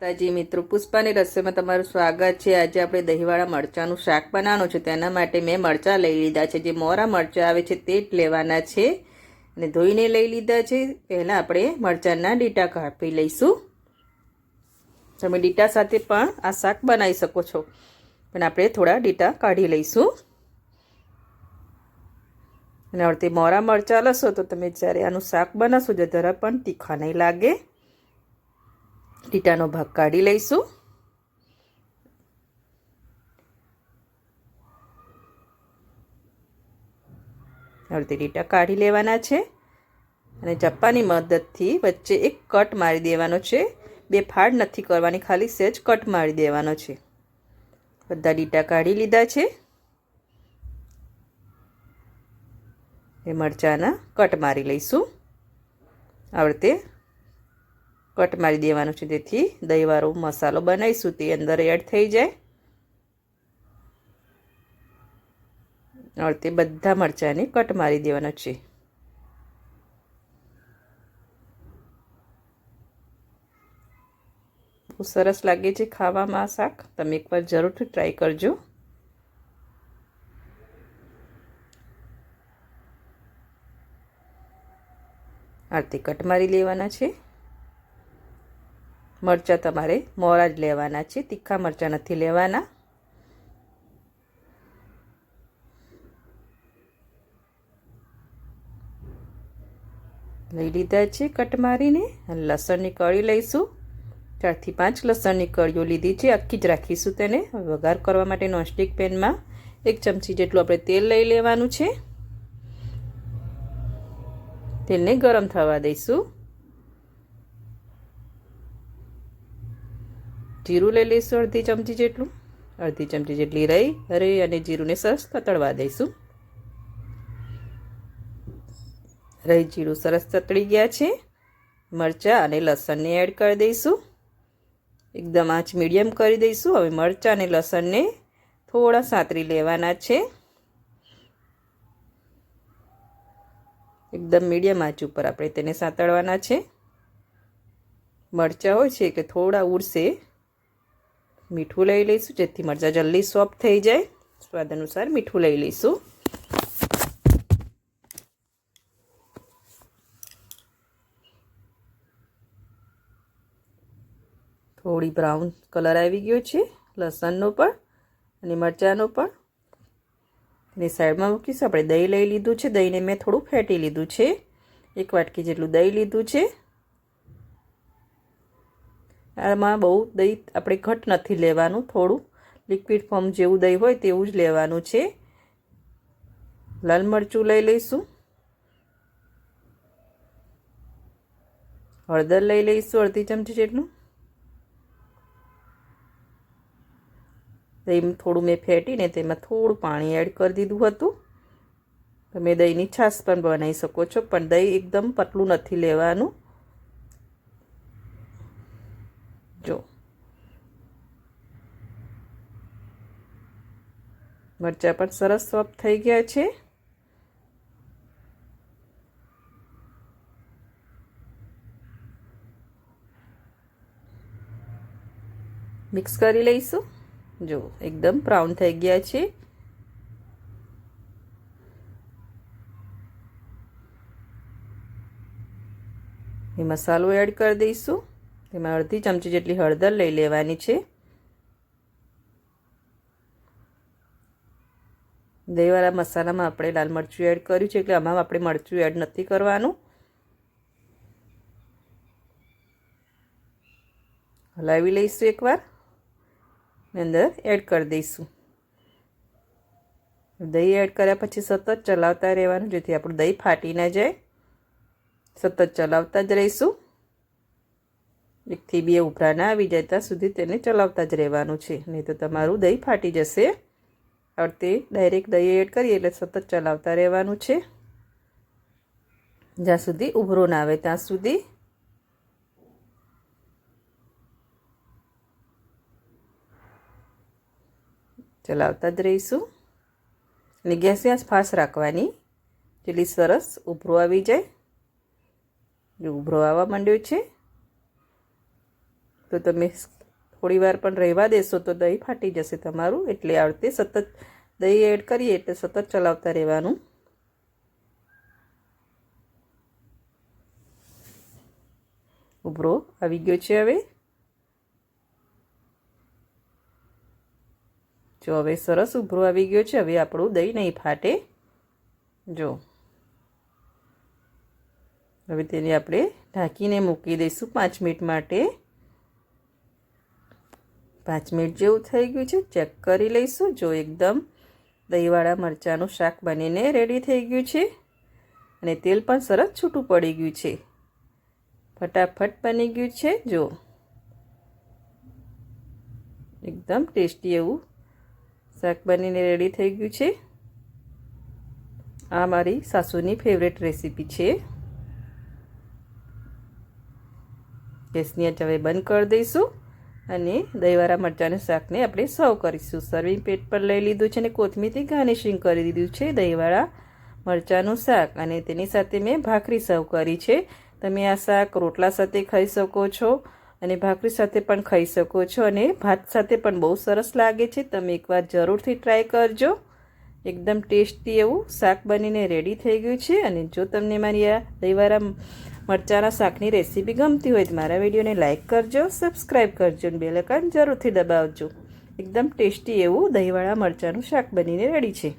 તાજી મિત્રો પુષ્પાની રસોઈમાં તમારું સ્વાગત છે. આજે આપણે દહીંવાળા મરચાંનું શાક બનાવવાનું છે. તેના માટે મેં મરચાં લઈ લીધા છે. જે મોરા મરચાં આવે છે તે જ લેવાના છે. અને ધોઈને લઈ લીધા છે. પહેલાં આપણે મરચાંના ડીટા કાપી લઈશું. તમે ડીટા સાથે પણ આ શાક બનાવી શકો છો. પણ આપણે થોડા ડીટા કાઢી લઈશું. અને હવે મોરા મરચાં લશો તો તમે જ્યારે આનું શાક બનાવશો, જરા પણ તીખા નહીં લાગે. ટીટાનો ભાગ કાઢી લઈશું. અડધી ટીટા કાઢી લેવાના છે. અને ચપ્પાની મદદથી વચ્ચે એક કટ મારી દેવાનો છે. બે ફાડ નથી કરવાની, ખાલી સહેજ કટ મારી દેવાનો છે. બધા ડીટા કાઢી લીધા છે. એ મરચાંના કટ મારી લઈશું. આવડતે કટ મારી દેવાનું છે. તેથી દહીંવાળો મસાલો બનાવીશું. તે અંદર એડ થઈ જાય. તે બધા મરચાંને કટ મારી દેવાનો છે. બહુ સરસ લાગે છે ખાવામાં આ શાક. તમે એકવાર જરૂરથી ટ્રાય કરજો. આરતી કટ મારી લેવાના છે. મરચાં તમારે મોરા જ લેવાના છે. તીખા મરચાં નથી લેવાના. લઈ લીધા છે કટ મારીને લસણની કળી લઈશું. ચારથી પાંચ લસણની કળીઓ લીધી છે. આખી જ રાખીશું તેને. વઘાર કરવા માટે નોનસ્ટિક પેનમાં એક ચમચી જેટલું આપણે તેલ લઈ લેવાનું છે. તેલને ગરમ થવા દઈશું. જીરું લઈ લઈશું અડધી ચમચી જેટલું. અડધી ચમચી જેટલી રહી રહી અને જીરુંને સરસ કતળવા દઈશું. રહી જીરું સરસ તતળી ગયા છે. મરચાં અને લસણને એડ કરી દઈશું. એકદમ આંચ મીડિયમ કરી દઈશું. હવે મરચાં અને લસણને થોડા સાતરી લેવાના છે. એકદમ મીડિયમ આંચ ઉપર આપણે તેને સાતળવાના છે. મરચાં હોય છે કે થોડા ઉડશે મીઠું લઈ લઈશું, જેથી મરચાં જલ્દી સોફ્ટ થઈ જાય. સ્વાદ અનુસાર મીઠું લઈ લઈશું. થોડી બ્રાઉન કલર આવી ગયો છે, લસણનો પણ અને મરચાંનો પણ. અને સાઈડમાં મૂકીશું, આપણે દહીં લઈ લીધું છે, દહીંને મેં થોડું ફેટી લીધું છે. એક વાટકી જેટલું દહીં લીધું છે. આમાં બહુ દહીં આપણે ઘટ નથી લેવાનું, થોડું લિક્વિડ ફોર્મ જેવું દહીં હોય તેવું જ લેવાનું છે. લાલ મરચું લઈ લઈશું. હળદર લઈ લઈશું અડધી ચમચી જેટલું. દહીં થોડું મેં ફેટીને તેમાં થોડું પાણી એડ કરી દીધું હતું. તમે દહીંની છાશ પણ બનાવી શકો છો, પણ દહીં એકદમ પતલું નથી લેવાનું જો મરચાં પણ સરસ સોફ્ટ થઈ ગયા છે. મિક્સ કરી લઈશું. જો, એકદમ બ્રાઉન થઈ ગયા છે. એ મસાલો એડ કરી દઈશું. તેમાં અડધી ચમચી જેટલી હળદર લઈ લેવાની છે. દહીંવાળા મસાલામાં આપણે લાલ મરચું એડ કર્યું છે, એટલે આમાં આપણે મરચું એડ નથી કરવાનું. હલાવી લઈશું એકવાર. અંદર એડ કરી દઈશું. દહીં એડ કર્યા પછી સતત ચલાવતા રહેવાનું, જેથી આપણું દહીં ફાટી ના જાય. સતત ચલાવતા જ રહીશું. એકથી બે ઉભરા ના આવી જાય ત્યાં સુધી તેને ચલાવતા જ રહેવાનું છે. નહીં તો તમારું દહીં ફાટી જશે. તે ડાયરેક્ટ દહીં એડ કરીએ એટલે સતત ચલાવતા રહેવાનું છે. જ્યાં સુધી ઉભરો ના આવે ત્યાં સુધી ચલાવતા જ રહીશું. અને ગેસ ગેસ ફાસ્ટ રાખવાની. જેટલી સરસ ઉભરો આવી જાય. જો ઉભરો આવવા માંડ્યો છે. તો તમે થોડી વાર પણ રહેવા દેશો તો દહીં ફાટી જશે તમારું. એટલે આ રીતે સતત દહીં એડ કરીએ એટલે સતત ચલાવતા રહેવાનું. ઉભરો, આવી ગયો છે હવે. જો હવે સરસ ઉભરો આવી ગયો છે, હવે આપણું દહીં નહીં ફાટે. જો. હવે તેને આપણે ઢાંકીને મૂકી દઈશું પાંચ મિનિટ માટે. પાંચ મિનિટ જેવું થઈ ગયું છે, ચેક કરી લઈશું. જો એકદમ દહીંવાળા મરચાંનું શાક બનીને રેડી થઈ ગયું છે અને તેલ પણ સરસ છૂટું પડી ગયું છે. ફટાફટ બની ગયું છે, જો. એકદમ ટેસ્ટી એવું શાક બનીને રેડી થઈ ગયું છે. આ મારી સાસુની ફેવરેટ રેસીપી છે. ગેસની આંચ હવે બંધ કરી દઈશું. અને દહીંવાળા મરચાંનું શાકને આપણે સર્વ કરીશું. સર્વિંગ પ્લેટ પર લઈ લીધું છે અને કોથમીરથી ગાર્નિશિંગ કરી દીધું છે દહીંવાળા મરચાંનું શાક. અને તેની સાથે મેં ભાખરી સર્વ કરી છે. તમે આ શાક રોટલા સાથે ખાઈ શકો છો અને ભાખરી સાથે પણ ખાઈ શકો છો અને ભાત સાથે પણ બહુ સરસ લાગે છે. તમે એકવાર જરૂરથી ટ્રાય કરજો. એકદમ ટેસ્ટી એવું શાક બનીને રેડી થઈ ગયું છે. અને જો તમને મારી આ દહીંવાળા મરચાંના શાકની રેસીપી ગમતી હોય તો મારા વિડીયોને લાઇક કરજો સબસ્ક્રાઈબ કરજો અને બેલકન જરૂરથી દબાવજો. એકદમ ટેસ્ટી એવું દહીંવાળા મરચાંનું શાક બનીને રેડી છે.